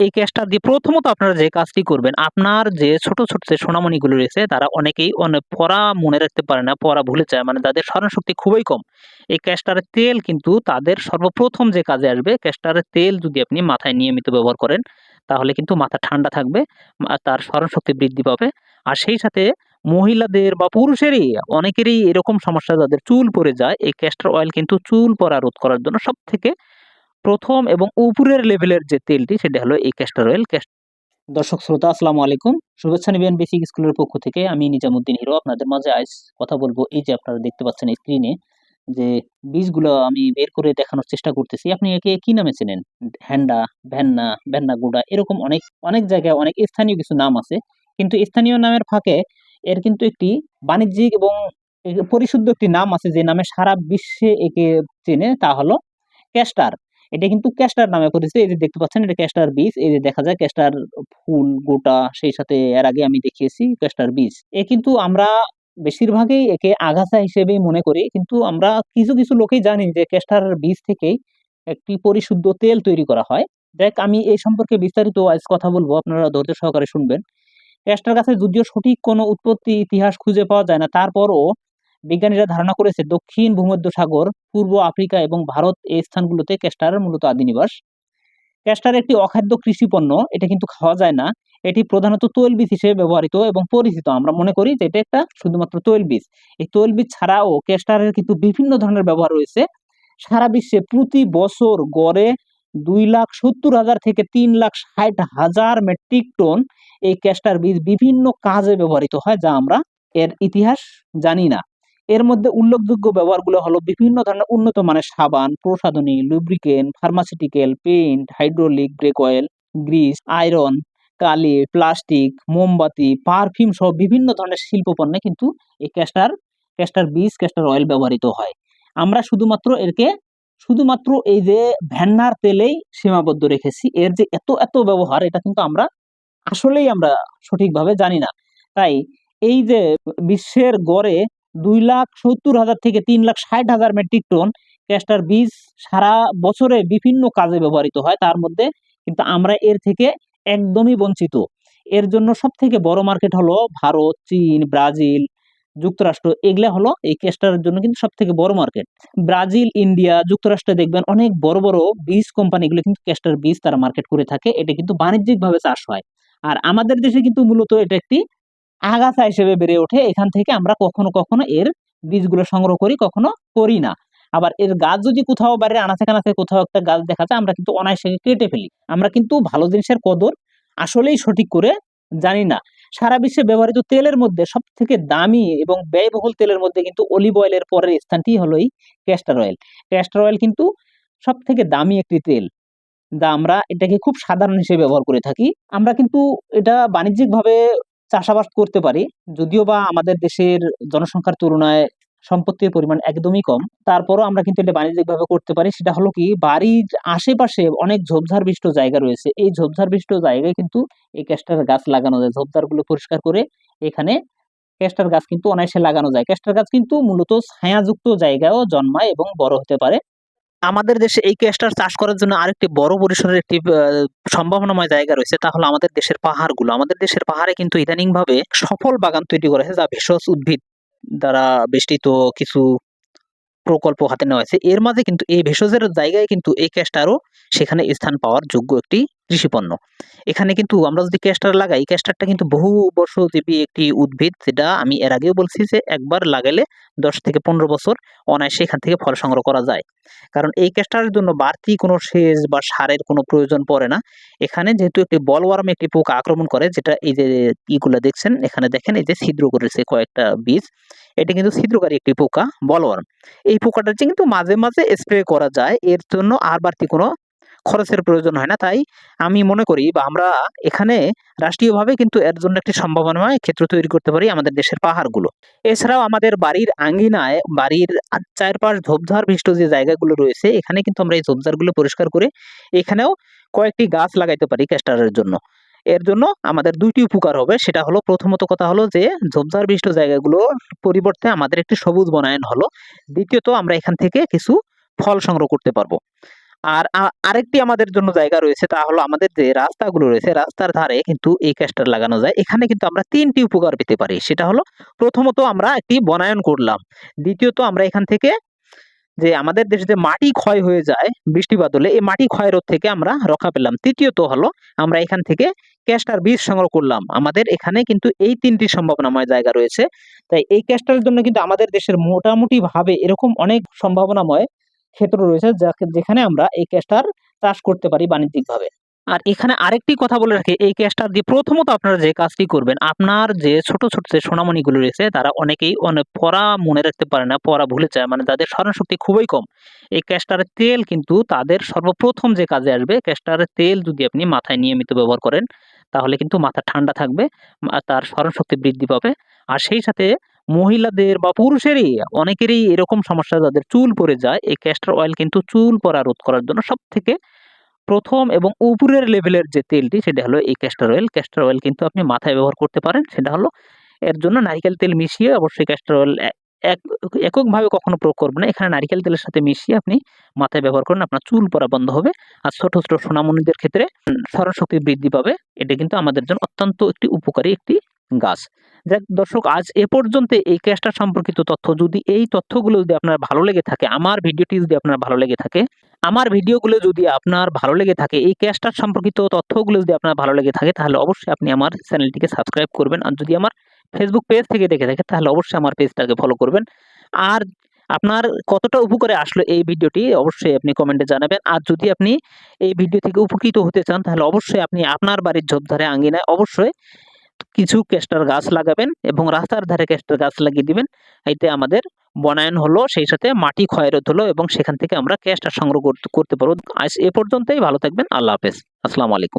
এই ক্যাশটা দিয়ে প্রথমত আপনারা যে কাজটি করবেন, আপনার যে ছোট, ছোট যে সোনামণিগুলো রয়েছে তারা অনেকেই অনে পড়া মনে রাখতে পারে না, পড়া ভুলে যায়। মানে তাদের স্মরণশক্তি খুবই কম। এই ক্যাশটারের তেল কিন্তু তাদের সর্বপ্রথম যে কাজে আসবে, ক্যাশটারের তেল যদি আপনি মাথায় নিয়মিত ব্যবহার করেন, তাহলে কিন্তু মাথা ঠান্ডা থাকবে, তার স্মরণশক্তি বৃদ্ধি পাবে। আর সেই সাথে মহিলাদের বা পুরুষেরই অনেকেরই এরকম সমস্যা যাদের চুল পড়ে যায়, এই ক্যাস্টর অয়েল কিন্তু চুল পড়া রোধ করার জন্য সবথেকে ১ম এবং উপরের লেভেলের যে তেলটি সেটা হলো এই ক্যাস্টর অয়েল। দর্শক শ্রোতা আসসালামু আলাইকুম। শুভেচ্ছা নিবেন বেসিক স্কুলের পক্ষ থেকে। আমি নিজামুদ্দিন হিরো আপনাদের মাঝে আজ কথা বলব এই যে আপনারা দেখতে পাচ্ছেন স্ক্রিনে যে বীজগুলো আমি বের করে দেখানোর চেষ্টা করতেছি। আপনি একে কি নামে চেনেন? হ্যান্ডা, ভ্যান্না, ভ্যান্না গুড়া এরকম অনেক, অনেক জায়গায় অনেক স্থানীয় কিছু নাম আছে। কিন্তু স্থানীয় নামের ফাঁকে এর কিন্তু একটি বাণিজ্যিক এবং পরিশুদ্ধ একটি নাম আছে যে নামে সারা বিশ্বে একে চেনে তা হলো ক্যাস্টার। এটা কিন্তু ক্যাস্টার নামে পরিচিত। এই যে দেখতে পাচ্ছেন এটা ক্যাস্টার বীজ। এই যে দেখা যায় ক্যাস্টার ফুল, গোটা সেই সাথে এর আগে আমি দেখিয়েছি ক্যাস্টার বীজ। এ কিন্তু আমরা বেশিরভাগই একে আগাছা হিসেবেই মনে করি। কিন্তু আমরা কিছু, কিছু লোকেই জানি যে ক্যাস্টার বীজ থেকেই একটি পরিশুদ্ধ তেল তৈরি করা হয়। দেখ আমি এই সম্পর্কে বিস্তারিত আজ কথা বলব। আপনারা ধৈর্য সহকারে শুনবেন। ক্যাস্টার গাছের যদিও সঠিক কোনো উৎপত্তি ইতিহাস খুঁজে পাওয়া যায় না। তারপরও বিজ্ঞানীরা ধারণা করেছে দক্ষিণ ভূমধ্যসাগর, পূর্ব আফ্রিকা এবং ভারত এই স্থানগুলোতে ক্যাস্টারের মূলত আদিনিবাস। ক্যাস্টার একটি অখাদ্য কৃষি পণ্য। এটা কিন্তু খাওয়া যায় না। এটি প্রধানত তৈলবীজ হিসেবে ব্যবহৃত এবং পরিচিত। আমরা মনে করি যে এটা একটা শুধুমাত্র তৈলবীজ। এই তৈলবীজ ছাড়াও ক্যাস্টারের কিন্তু বিভিন্ন ধরনের ব্যবহার রয়েছে। সারা বিশ্বে প্রতি বছর গড়ে ২,৭০,০০০ থেকে ৩,৬০,০০০ মেট্রিক টন এই ক্যাস্টার বীজ বিভিন্ন কাজে ব্যবহৃত হয় যা আমরা এর ইতিহাস জানি না। এর মধ্যে উল্লেখযোগ্য ব্যবহারগুলো হলো বিভিন্ন ধরনের উন্নত মানের সাবান, প্রসাধনী, lubricant pharmaceutical, paint, hydraulic brake oil, grease, iron, কালি, প্লাস্টিক, মোমবাতি, পারফিউম সহ বিভিন্ন ধরনের শিল্প পণ্যে কিন্তু এই ক্যাস্টার, ক্যাস্টার বীজ, ক্যাস্টার অয়েল ব্যবহৃত হয়। আমরা শুধুমাত্র এরকে শুধুমাত্র এই যে ভ্যান্নার তেলেই সীমাবদ্ধ রেখেছি। এর যে এত, এত ব্যবহার এটা কিন্তু আমরা আসলেই আমরা সঠিকভাবে জানি না। তাই এই যে বিশ্বের গড়ে ২,৭০,০০০ থেকে ৩,৬০,০০০ মেট্রিক টন ক্যাস্টার বীজ সারা বছরে বিভিন্ন কাজে ব্যবহৃত হয়। তার মধ্যে কিন্তু আমরা এর থেকে একদমই বঞ্চিত। এর জন্য সবথেকে বড় মার্কেট হলো ভারত, চীন, ব্রাজিল, যুক্তরাষ্ট্র এগুলা হলো এই ক্যাস্টারের জন্য কিন্তু সবথেকে বড় মার্কেট। ব্রাজিল, ইন্ডিয়া, যুক্তরাষ্ট্রে দেখবেন অনেক বড়, বড় বীজ কোম্পানিগুলো কিন্তু ক্যাস্টার বীজ তারা মার্কেট করে থাকে। এটা কিন্তু বাণিজ্যিকভাবে চাষ হয়। আর আমাদের দেশে কিন্তু মূলত এটা একটি আগাছা হিসেবে বেড়ে ওঠে। এখান থেকে আমরা কখনো, কখনো এর বীজগুলো সংগ্রহ করি, কখনো করি না। আবার এর গাছ যদি কোথাও বাড়ির আনাচে-কানাচে কোথাও একটা গাছ দেখা যায় আমরা কিন্তু অনায়াসে কেটে ফেলি। আমরা কিন্তু ভালো জিনিসের কদর আসলেই সঠিক করে জানি না। সারা বিশ্বে ব্যবহৃত তেলের মধ্যে সব থেকে দামি এবং ব্যয়বহুল তেলের মধ্যে কিন্তু অলিভ অয়েলের পরের স্থানটি হলো এই ক্যাস্টর অয়েল। ক্যাস্টর অয়েল কিন্তু সব থেকে দামি একটি তেল। যা আমরা এটাকে খুব সাধারণ হিসেবে ব্যবহার করে থাকি। আমরা কিন্তু এটা বাণিজ্যিকভাবে চাষাবাদ করতে পারি। যদিও বা আমাদের দেশের জনসংখ্যার তুলনায় সম্পত্তির পরিমাণ একদমই কম। তারপরও আমরা কিন্তু এটা বাণিজ্যিকভাবে করতে পারি। সেটা হলো কি, বাড়ির আশেপাশে অনেক ঝোপঝাড়বিষ্ট জায়গা রয়েছে। এই ঝোপঝাড়বিষ্ট জায়গায় কিন্তু এই ক্যাস্টার গাছ লাগানো যায়। ঝোপঝাড়গুলো পরিষ্কার করে এখানে ক্যাস্টার গাছ কিন্তু অনায়াসে লাগানো যায়। ক্যাস্টার গাছ কিন্তু মূলত ছায়াযুক্ত জায়গায়ও জন্মায় এবং বড় হতে পারে। আমাদের দেশে এই ক্যাস্টার চাষ করার জন্য আরেকটি বড় পরিসরের একটি সম্ভাবনাময় জায়গা রয়েছে, তা হলো আমাদের দেশের পাহাড়গুলো। আমাদের দেশের পাহাড়ে কিন্তু ইদানিংভাবে সফল বাগান তৈরি করা হয়েছে যা ভেষজ উদ্ভিদ দ্বারা বেষ্টিত কিছু প্রকল্প হাতে নেওয়া হয়েছে। এর মাঝে কিন্তু এই ভেষজের জায়গায় কিন্তু এই ক্যাস্টারও সেখানে স্থান পাওয়ার যোগ্য একটি কৃষিপণ্য। এখানে কিন্তু আমরা যদি ক্যাস্টার লাগাই, ক্যাস্টারটা কিন্তু বহু বর্ষজীবী একটি উদ্ভিদ যেটা আমি এর আগেও বলছি যে একবার লাগাইলে ১০ থেকে ১৫ বছর অনায়াসে এখান থেকে ফল সংগ্রহ করা যায়। কারণ এই ক্যাস্টারের জন্য বাড়তি কোনো সেচ বা সারের কোনো প্রয়োজন পড়ে না। এখানে যেহেতু একটি বলওয়ার্ম একটি পোকা আক্রমণ করে যেটা এই যে ইগুলা দেখছেন এখানে দেখেন এই যে ছিদ্র করেছে কয়েকটা বীজ। এটা কিন্তু ছিদ্রকারী একটি পোকা বলওয়ার্ম। এই পোকাটা কিন্তু মাঝে, মাঝে স্প্রে করা যায়। এর জন্য আর বাড়তি কোনো খরচের প্রয়োজন হয় না। তাই আমি মনে করি বা আমরা এখানে রাষ্ট্রীয়ভাবে কিন্তু এর জন্য একটি সম্ভাবনাময় ক্ষেত্র তৈরি করতে পারি আমাদের দেশের পাহাড়গুলো। এছাড়াও আমাদের বাড়ির আঙ্গিনায় বাড়ির চারপাশ ঝোপঝাড় বিষ্ট যে জায়গাগুলো রয়েছে, এখানে কিন্তু আমরা এই ঝোপঝাড়গুলো পরিষ্কার করে এখানেও কয়েকটি গাছ লাগাইতে পারি ক্যাস্টারের জন্য। এর জন্য আমাদের দুইটি উপকার হবে। সেটা হলো প্রথমত কথা হলো যে ঝোপঝাড় বিষ্ট জায়গাগুলোর পরিবর্তে আমাদের একটি সবুজ বনায়ন হলো। দ্বিতীয়ত আমরা এখান থেকে কিছু ফল সংগ্রহ করতে পারব। আর আরেকটি আমাদের জন্য জায়গা রয়েছে, তা হলো আমাদের যে রাস্তাগুলো রয়েছে, রাস্তার ধারে কিন্তু এই ক্যাস্টার লাগানো যায়। এখানে কিন্তু আমরা তিনটি উপকার পেতে পারি, সেটা হলো প্রথমত আমরা একটি বনায়ন করলাম, দ্বিতীয়ত আমরা এখান থেকে যে আমাদের দেশে যে মাটি ক্ষয় হয়ে যায় বৃষ্টি বাদলে, এই মাটি ক্ষয় রোধ থেকে আমরা রক্ষা পেলাম। তৃতীয়ত হলো আমরা এখান থেকে ক্যাস্টার বীজ সংগ্রহ করলাম। আমাদের এখানে কিন্তু এই তিনটি সম্ভাবনাময় জায়গা রয়েছে। তাই এই ক্যাস্টারের জন্য কিন্তু আমাদের দেশের মোটামুটি ভাবে এরকম অনেক সম্ভাবনাময় ক্ষেত্র রয়েছে যেখানে আমরা এই ক্যাস্টার চাষ করতে পারি বাণিজ্যিকভাবে। আর এখানে আরেকটি কথা বলে রাখি, এই ক্যাস্টার দিয়ে প্রথমত আপনারা যে কাজটি করবেন, আপনার যে ছোট ছোট যে সোনামণিগুলো রয়েছে, তারা অনেকেই অনেক পড়া মনে রাখতে পারে না, পড়া ভুলে যায় মানে তাদের স্মরণশক্তি খুবই কম। এই ক্যাস্টারের তেল কিন্তু তাদের সর্বপ্রথম যে কাজে আসবে, ক্যাস্টারের তেল যদি আপনি মাথায় নিয়মিত ব্যবহার করেন, তাহলে কিন্তু মাথা ঠান্ডা থাকবে তার স্মরণশক্তি বৃদ্ধি পাবে। আর সেই সাথে মহিলাদের বা পুরুষেরই অনেকেরই এরকম সমস্যা, যাদের চুল পড়ে যায়, এই ক্যাস্টার অয়েল কিন্তু চুল পড়া রোধ করার জন্য সব থেকে প্রথম এবং উপরের লেভেলের যে তেলটি, সেটা হলো এই ক্যাস্টার অয়েল ক্যাস্টার অয়েল কিন্তু আপনি মাথায় ব্যবহার করতে পারেন, সেটা হলো এর জন্য নারকেল তেল মিশিয়ে অবশ্যই ক্যাস্টার অয়েল এক, এককভাবে কখনো প্রয়োগ করবেন না। এখানে নারকেল তেলের সাথে মিশিয়ে আপনি মাথায় ব্যবহার করেন, আপনার চুল পড়া বন্ধ হবে। আর ছোট ছোট সোনামণিদের ক্ষেত্রে স্মরণশক্তি বৃদ্ধি পাবে। এটা কিন্তু আমাদের জন্য অত্যন্ত একটি উপকারী একটি গাছ। যাক দর্শক, আজ এ পর্যন্ত এই ক্যাস্টার সম্পর্কিত তথ্য যদি, এই তথ্যগুলো যদি আপনার ভালো লেগে থাকে, আমার ভিডিওটি যদি আপনার ভালো লেগে থাকে, আমার ভিডিওগুলো যদি আপনার ভালো লেগে থাকে, এই ক্যাশটার সম্পর্কিত তথ্যগুলো যদি আপনার ভালো লেগে থাকে, তাহলে অবশ্যই আপনি আমার চ্যানেলটিকে সাবস্ক্রাইব করবেন। আর যদি আমার ফেসবুক পেজ থেকে দেখে থাকে তাহলে অবশ্যই আমার পেজটাকে ফলো করবেন। আর আপনার কতটা উপকারে আসলো এই ভিডিওটি, অবশ্যই আপনি কমেন্টে জানাবেন। আর যদি আপনি এই ভিডিও থেকে উপকৃত হতে চান, তাহলে অবশ্যই আপনি আপনার বাড়ির ঝোপধারে আঙ্গিনায় অবশ্যই কিছু কেস্টার গাছ লাগাবেন এবং রাস্তার ধারে কেস্টার গাছ লাগিয়ে দিবেন। এতে আমাদের বনায়ন হলো, সেই সাথে মাটি ক্ষয়রোধ হলো এবং সেখান থেকে আমরা কেস্টার সংগ্রহ করতে করতে পারব। আজ এ পর্যন্তই, ভালো থাকবেন, আল্লাহ হাফেজ। আসসালামু আলাইকুম।